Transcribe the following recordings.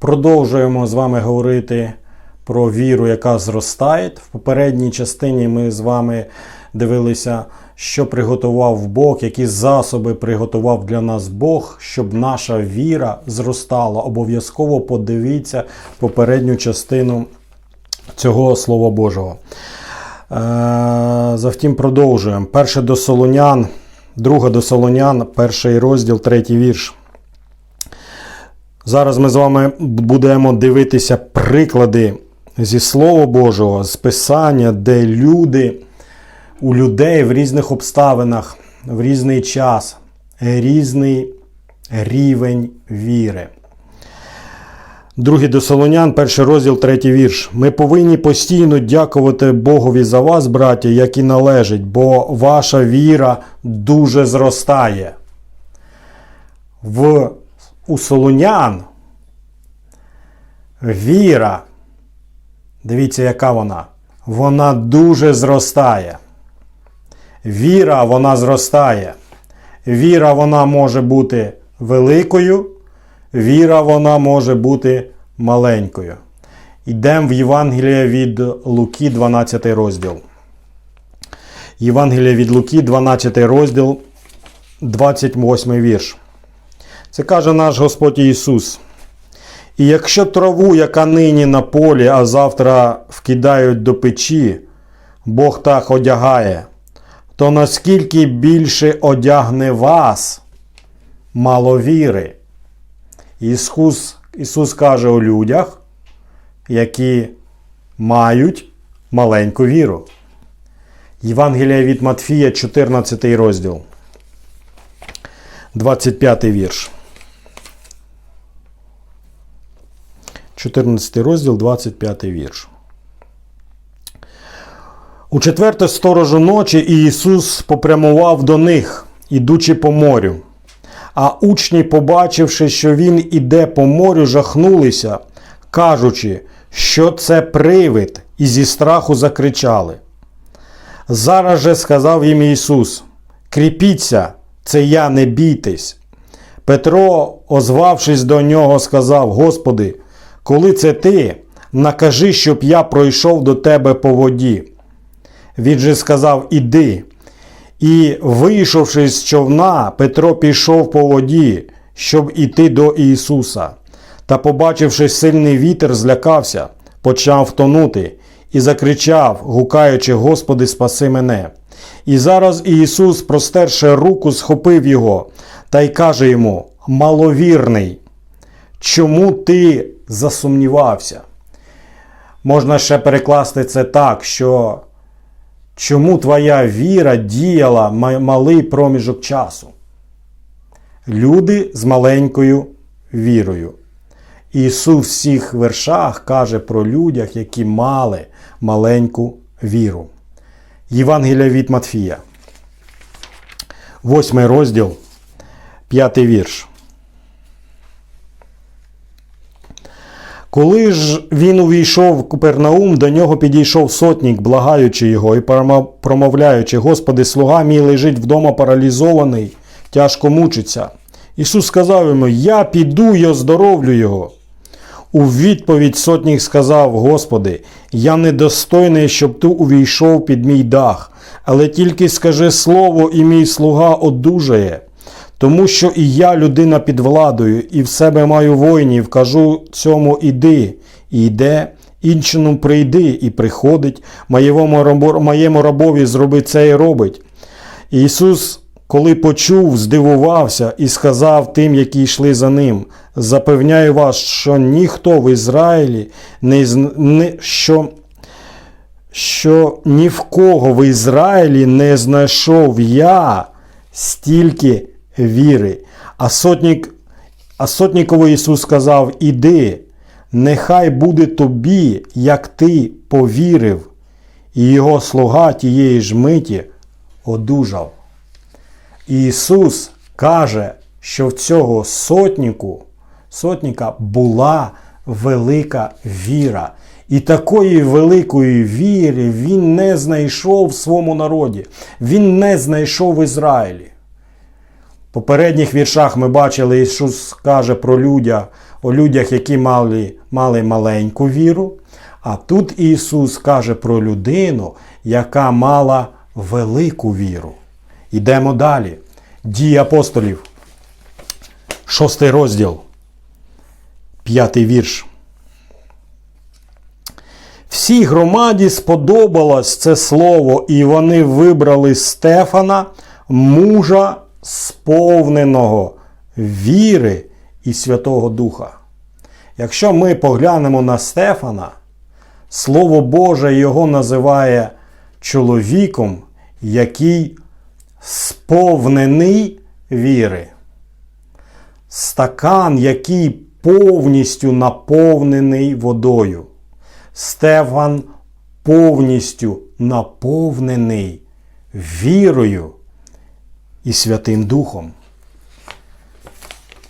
Продовжуємо з вами говорити про віру, яка зростає. В попередній частині ми з вами дивилися, що приготував Бог, які засоби приготував для нас Бог, щоб наша віра зростала. Обов'язково подивіться попередню частину цього Слова Божого. Е, Завтім продовжуємо. Перше до Солонян, друге до Солонян, перший розділ, третій вірш. Зараз ми з вами будемо дивитися приклади зі Слова Божого, з Писання, де люди, у людей в різних обставинах, в різний час, різний рівень віри. Другий до Солонян, перший розділ, третій вірш. Ми повинні постійно дякувати Богові за вас, браття, як і належить, бо ваша віра дуже зростає. В, у Солонян віра, дивіться, яка вона. Вона дуже зростає. Віра, вона зростає. Віра, вона може бути великою. Віра вона може бути маленькою. Йдемо в Євангеліє від Луки, 12 розділ. Євангеліє від Луки, 12 розділ, 28 вірш. Це каже наш Господь Ісус. І якщо траву, яка нині на полі, а завтра вкидають до печі, Бог так одягає, то наскільки більше одягне вас мало віри? Ісус, Ісус каже у людях, які мають маленьку віру. Євангелія від Матфія, 14 розділ, 25 вірш. 14 розділ, 25 вірш. У четверту сторожу ночі Ісус попрямував до них, ідучи по морю. А учні, побачивши, що він іде по морю, жахнулися, кажучи, що це привид, і зі страху закричали. Зараз же сказав їм Ісус: Кріпіться, це я, не бійтесь. Петро, озвавшись до нього, сказав: Господи, коли це ти, накажи, щоб я пройшов до тебе по воді. Він же сказав: Іди. І, вийшовши з човна, Петро пішов по воді, щоб іти до Ісуса. Та, побачивши сильний вітер, злякався, почав тонути і закричав, гукаючи: Господи, спаси мене. І зараз Ісус, простерши руку, схопив його та й каже йому: Маловірний, чому ти засумнівався? Можна ще перекласти це так, що чому твоя віра діяла малий проміжок часу? Люди з маленькою вірою. Ісус в всіх вершах каже про людях, які мали маленьку віру. Євангелія від Матфія. Восьмий розділ, п'ятий вірш. Коли ж він увійшов в Купернаум, до нього підійшов сотник, благаючи його і промовляючи: Господи, слуга мій лежить вдома паралізований, тяжко мучиться. Ісус сказав йому: Я піду й оздоровлю його. У відповідь сотник сказав: Господи, я недостойний, щоб ти увійшов під мій дах, але тільки скажи слово, і мій слуга одужає. Тому що і я людина під владою, і в себе маю воїнів, кажу цьому іди, і йде, іншому прийди, і приходить, моєму, моєму рабові зроби це і робить. Ісус, коли почув, здивувався і сказав тим, які йшли за ним: Запевняю вас, що ніхто в Ізраїлі не, не що, що ні в кого в Ізраїлі не знайшов я стільки віри. А сотник, а сотникову Ісус сказав: Іди, нехай буде тобі, як ти повірив, і його слуга тієї ж миті одужав. Ісус каже, що в цього сотнику, сотника була велика віра. І такої великої віри він не знайшов в своєму народі. Він не знайшов в Ізраїлі. Попередніх віршах ми бачили, Ісус каже про людях, о людях, які мали, мали маленьку віру. А тут Ісус каже про людину, яка мала велику віру. Йдемо далі. Дії апостолів. Шостий розділ. П'ятий вірш. Всій громаді сподобалось це слово, і вони вибрали Стефана, мужа сповненого віри і Святого Духа. Якщо ми поглянемо на Стефана, Слово Боже його називає чоловіком, який сповнений віри. Стакан, який повністю наповнений водою. Стефан повністю наповнений вірою і Святим Духом.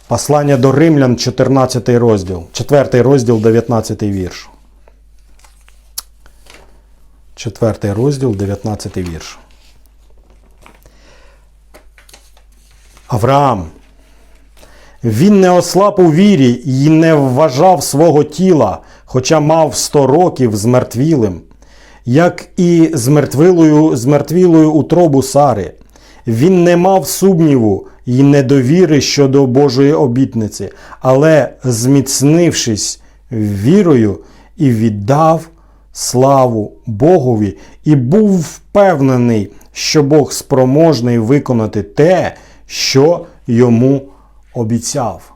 Послання до Римлян, 14 розділ, 4 розділ, 19 вірш. 4 розділ, 19 вірш. Авраам. Він не ослаб у вірі і не вважав свого тіла, хоча мав сто років змертвілим, як і змертвілою, змертвілою утробу Сари. Він не мав сумніву і недовіри щодо Божої обітниці, але, зміцнившись вірою, і віддав славу Богові, і був впевнений, що Бог спроможний виконати те, що йому обіцяв.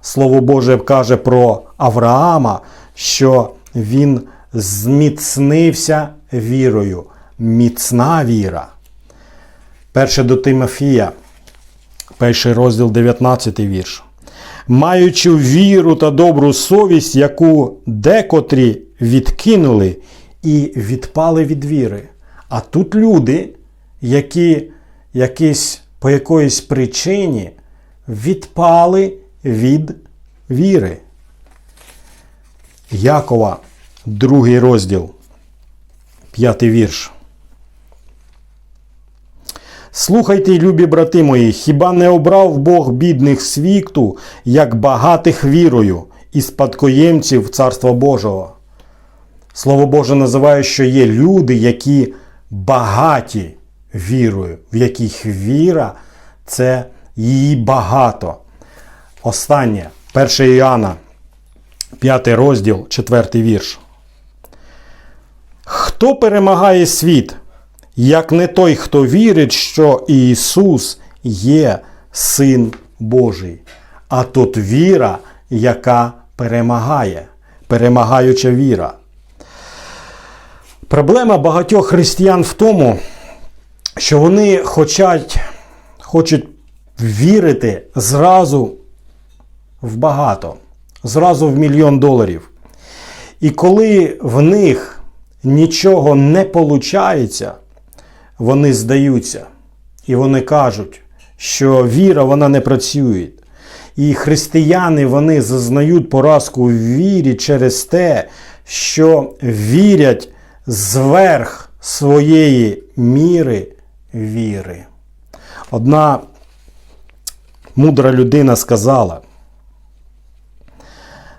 Слово Боже каже про Авраама, що він зміцнився вірою. Міцна віра. Перше до Тимофія, перший розділ 19 вірш. Маючи віру та добру совість, яку декотрі відкинули і відпали від віри. А тут люди, які якісь, по якоїсь причині відпали від віри. Якова, другий розділ, п'ятий вірш. Слухайте, любі брати мої, хіба не обрав Бог бідних світу, як багатих вірою і спадкоємців Царства Божого? Слово Боже називає, що є люди, які багаті вірою, в яких віра це її багато. Останнє, 1 Іоанна, 5 розділ, 4 вірш. Хто перемагає світ, як не той, хто вірить, що Ісус є Син Божий, а тут віра, яка перемагає, перемагаюча віра. Проблема багатьох християн в тому, що вони хочуть, хочуть вірити зразу в багато, зразу в мільйон доларів. І коли в них нічого не виходить, вони здаються. І вони кажуть, що віра вона не працює. І християни вони зазнають поразку в вірі через те, що вірять зверх своєї міри віри. Одна мудра людина сказала,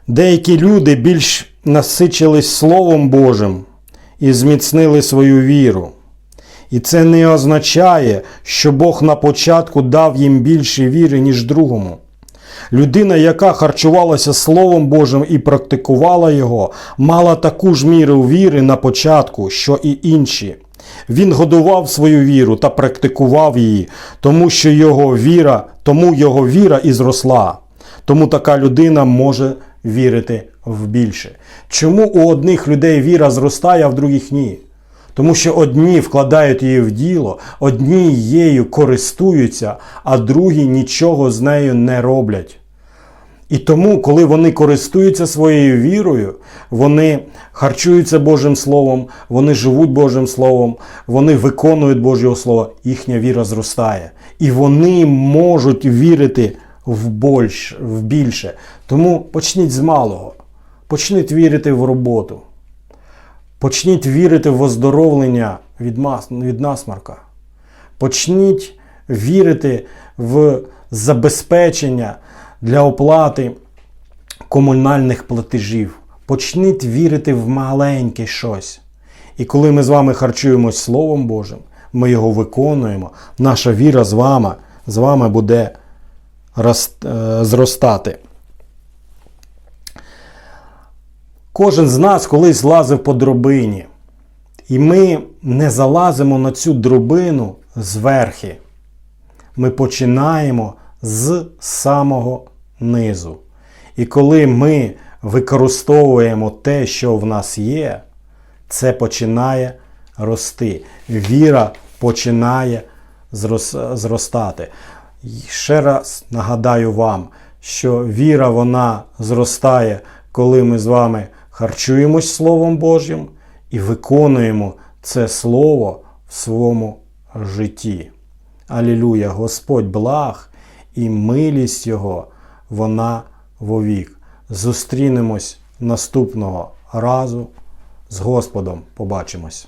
деякі люди більш насичились Словом Божим і зміцнили свою віру. І це не означає, що Бог на початку дав їм більше віри, ніж другому. Людина, яка харчувалася Словом Божим і практикувала його, мала таку ж міру віри на початку, що і інші. Він годував свою віру та практикував її, тому що його віра, тому його віра і зросла. Тому така людина може вірити в більше. Чому у одних людей віра зростає, а в других ні? Тому що одні вкладають її в діло, одні її користуються, а другі нічого з нею не роблять. І тому, коли вони користуються своєю вірою, вони харчуються Божим Словом, вони живуть Божим Словом, вони виконують Божого Слово, їхня віра зростає. І вони можуть вірити в більше. В більше. Тому почніть з малого. Почніть вірити в роботу. Почніть вірити в оздоровлення від, від насмарка. Почніть вірити в забезпечення для оплати комунальних платежів. Почніть вірити в маленьке щось. І коли ми з вами харчуємось Словом Божим, ми його виконуємо, наша віра з вами, з вами буде рост- е, зростати. Кожен з нас колись лазив по дробині. І ми не залазимо на цю дробину зверхи. Ми починаємо з самого низу. І коли ми використовуємо те, що в нас є, це починає рости. Віра починає зростати. І ще раз нагадаю вам, що віра вона зростає, коли ми з вами харчуємось Словом Божим і виконуємо це Слово в своєму житті. Алілюя! Господь благ і милість Його, вона вовік. Зустрінемось наступного разу. З Господом побачимось.